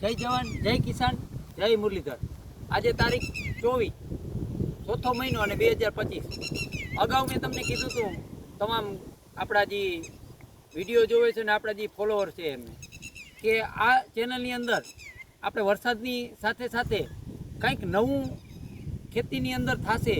જય જવાન, જય કિસાન, જય મુરલીધર. આજે તારીખ ચોવીસ, ચોથો મહિનો અને બે હજાર પચીસ. અગાઉ મેં તમને કીધું હતું, તમામ આપણા જે વીડિયો જોવે છે ને આપણા જે ફોલોઅર છે એમને, કે આ ચેનલની અંદર આપણે વરસાદની સાથે સાથે કંઈક નવું ખેતીની અંદર થશે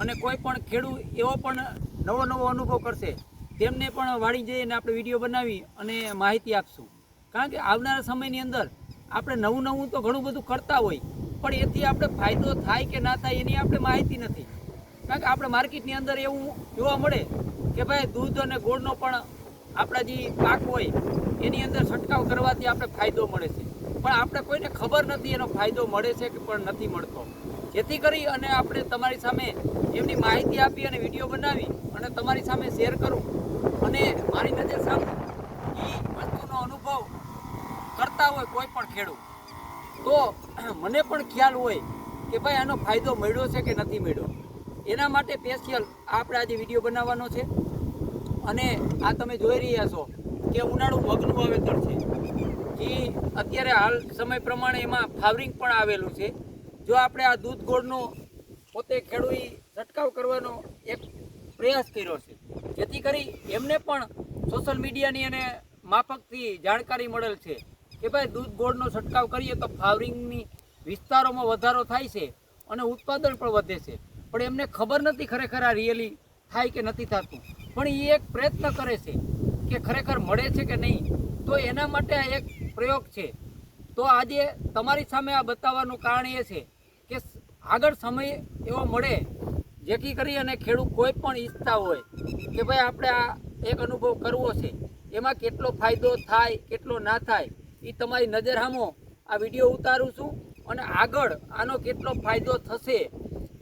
અને કોઈ પણ ખેડૂત એવો પણ નવો નવો અનુભવ કરશે, તેમને પણ વાળી જઈને આપણે વીડિયો બનાવી અને માહિતી આપશું. કારણ કે આવનારા સમયની અંદર આપણે નવું નવું તો ઘણું બધું કરતા હોય, પણ એથી આપણે ફાયદો થાય કે ના થાય એની આપણે માહિતી નથી. કારણ કે આપણે માર્કેટની અંદર એવું જોવા મળે કે ભાઈ દૂધ અને ગોળનો પણ આપણા જે પાક હોય, એની અંદર છંટકાવ કરવાથી આપણે ફાયદો મળે છે. પણ આપણે કોઈને ખબર નથી એનો ફાયદો મળે છે કે પણ નથી મળતો. જેથી કરી અને આપણે તમારી સામે એમની માહિતી આપી અને વીડિયો બનાવી અને તમારી સામે શેર કરું. અને મારી નજર સામે એ વસ્તુનો અનુભવ કરતા હોય કોઈ પણ ખેડૂત. તો મને પણ ખ્યાલ હોય કે ભાઈ આનો ફાયદો મળ્યો છે કે નથી મળ્યો. એના માટે સ્પેશિયલ આપણે આજે વીડિયો બનાવવાનો છે. અને આ તમે જોઈ રહ્યા છો કે ઉનાળુ મગનું વાવેતર છે. એ અત્યારે હાલ સમય પ્રમાણે એમાં ફાવરિંગ પણ આવેલું છે. જો આપણે આ દૂધ ગોળનો પોતે ખેડૂત છંટકાવ કરવાનો એક પ્રયાસ કર્યો છે. જેથી કરી એમને પણ સોશિયલ મીડિયાની અને માફકથી જાણકારી મળેલ છે. કે ભાઈ દૂધ ગોળનો છંટકાવ કરીએ તો ફાવરિંગની વિસ્તારોમાં વધારો થાય છે અને ઉત્પાદન પણ વધે છે. પણ એમને ખબર નથી ખરેખર આ રિયલી થાય કે નથી થતું. પણ એ એક પ્રયત્ન કરે છે કે ખરેખર મળે છે કે નહીં, તો એના માટે આ એક પ્રયોગ છે. તો આજે તમારી સામે આ બતાવવાનું કારણ એ છે કે આગળ સમય એવો મળે, જેથી કરી અને ખેડૂત કોઈ પણ ઈચ્છતા હોય કે ભાઈ આપણે આ એક અનુભવ કરવો છે. એમાં કેટલો ફાયદો થાય, કેટલો ના થાય એ તમારી નજર સામો આ વીડિયો ઉતારું છું અને આગળ આનો કેટલો ફાયદો થશે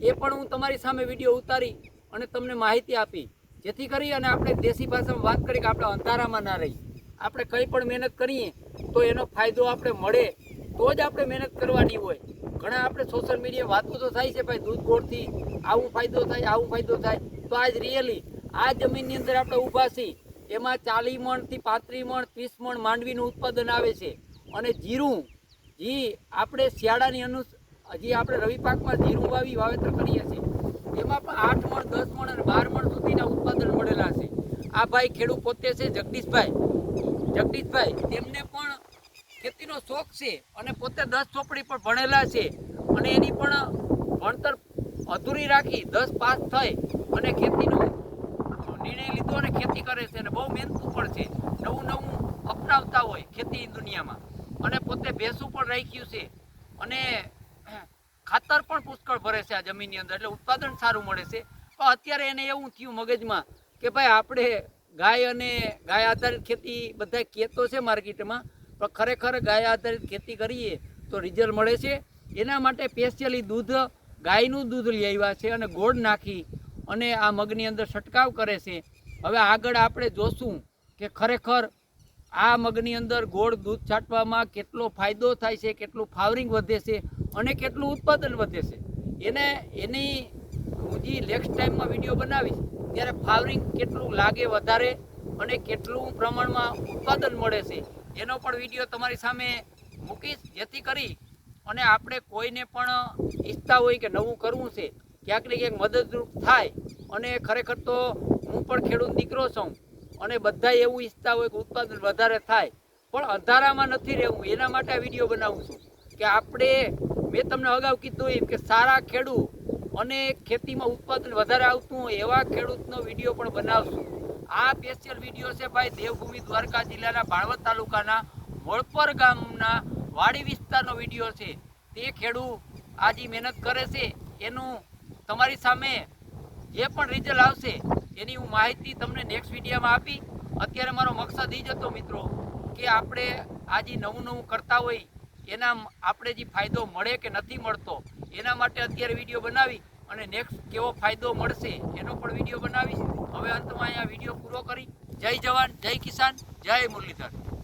એ પણ હું તમારી સામે વીડિયો ઉતારી અને તમને માહિતી આપી. જેથી કરી અને આપણે દેશી ભાષામાં વાત કરીએ કે આપણે અંધારામાં ના રહી આપણે કંઈ પણ મહેનત કરીએ તો એનો ફાયદો આપણે મળે. તો જ આપણે મહેનત કરવાની હોય. ઘણા આપણે સોશિયલ મીડિયા વાતો તો થાય છે ભાઈ, દૂધ ગોળથી આવું ફાયદો થાય, આવું ફાયદો થાય. તો આજ રિયલી આ જમીનની અંદર આપણે ઊભા છીએ. એમાં ચાલીસ મણથી પાંત્રીસ મણ, ત્રીસ મણ માંડવીનું ઉત્પાદન આવે છે. અને જીરું, જી આપણે શિયાળાની અનુ હજી આપણે રવિ પાકમાં જીરું વાવી વાવેતર કરીએ છીએ, એમાં પણ આઠ મણ, દસ મણ અને બાર મણ સુધીના ઉત્પાદન મળેલા છે. આ ભાઈ ખેડૂત પોતે છે જગદીશભાઈ. જગદીશભાઈ, તેમને પણ ખેતીનો શોખ છે અને પોતે દસ ચોપડી પણ ભણેલા છે. અને એની પણ ભણતર અધૂરી રાખી દસ પાસ થઈ અને ખેતીનો નિર્ણય લીધો અને ખેતી કરે છે અને બહુ મહેનતું પણ છે. નવું નવું અપનાવતા હોય ખેતી દુનિયામાં. અને પોતે ભેંસું પણ રાખ્યું છે. અને ખાતર પણ પુષ્કળ ભરે છે આ જમીનની અંદર, એટલે ઉત્પાદન સારું મળે છે. પણ અત્યારે એને એવું થયું મગજમાં કે ભાઈ આપણે ગાય અને ગાય આધારિત ખેતી બધા કહેતો છે માર્કેટમાં પણ ખરેખર ગાય આધારિત ખેતી કરીએ તો રિઝલ્ટ મળે છે. એના માટે સ્પેશિયલી દૂધ, ગાયનું દૂધ લઈ આવ્યા છે અને ગોળ નાખી અને આ મગની અંદર છંટકાવ કરે છે. હવે આગળ આપણે જોશું કે ખરેખર આ મગની અંદર ગોળ દૂધ છાંટવામાં કેટલો ફાયદો થાય છે, કેટલું ફાવરિંગ વધે છે અને કેટલું ઉત્પાદન વધે છે. એને, એની હું જે નેક્સ્ટ ટાઈમમાં વીડિયો બનાવીશ, ત્યારે ફાવરિંગ કેટલું લાગે વધારે અને કેટલું પ્રમાણમાં ઉત્પાદન મળે છે, એનો પણ વીડિયો તમારી સામે મૂકીશ. જેથી કરી અને આપણે કોઈને પણ ઈચ્છતા હોય કે નવું કરવું છે ક્યાંક ને ક્યાંક મદદરૂપ થાય. અને ખરેખર તો હું પણ ખેડૂત દીકરો છું. અને બધા એવું ઈચ્છતા હોય કે ઉત્પાદન વધારે થાય. પણ અંધારામાં નથી રહેવું. એના માટે આ વીડિયો બનાવું છું. કે આપણે, મેં તમને અગાઉ કીધું એમ કે સારા ખેડૂત અને ખેતીમાં ઉત્પાદન વધારે આવતું હોય એવા ખેડૂતનો વીડિયો પણ બનાવશું. આ સ્પેશિયલ વીડિયો છે ભાઈ દેવભૂમિ દ્વારકા જિલ્લાના ભાણવડ તાલુકાના મોળપર ગામના વાડી વિસ્તારનો વીડિયો છે. તે ખેડૂત આજે મહેનત કરે છે. એનું તમારી સામે જે પણ રિઝલ્ટ આવશે, એની હું માહિતી તમને નેક્સ્ટ વિડીયોમાં આપી. અત્યારે મારો મકસદ એ જ હતો મિત્રો, કે આપણે આજે નવું નવું કરતા હોય, એના આપણે જે ફાયદો મળે કે નથી મળતો, એના માટે અત્યારે વીડિયો બનાવી અને નેક્સ્ટ કેવો ફાયદો મળશે, એનો પણ વીડિયો બનાવીશ. હવે અંતમાં અહીંયા વીડિયો પૂરો કરી. જય જવાન, જય કિસાન, જય મુરલીધર.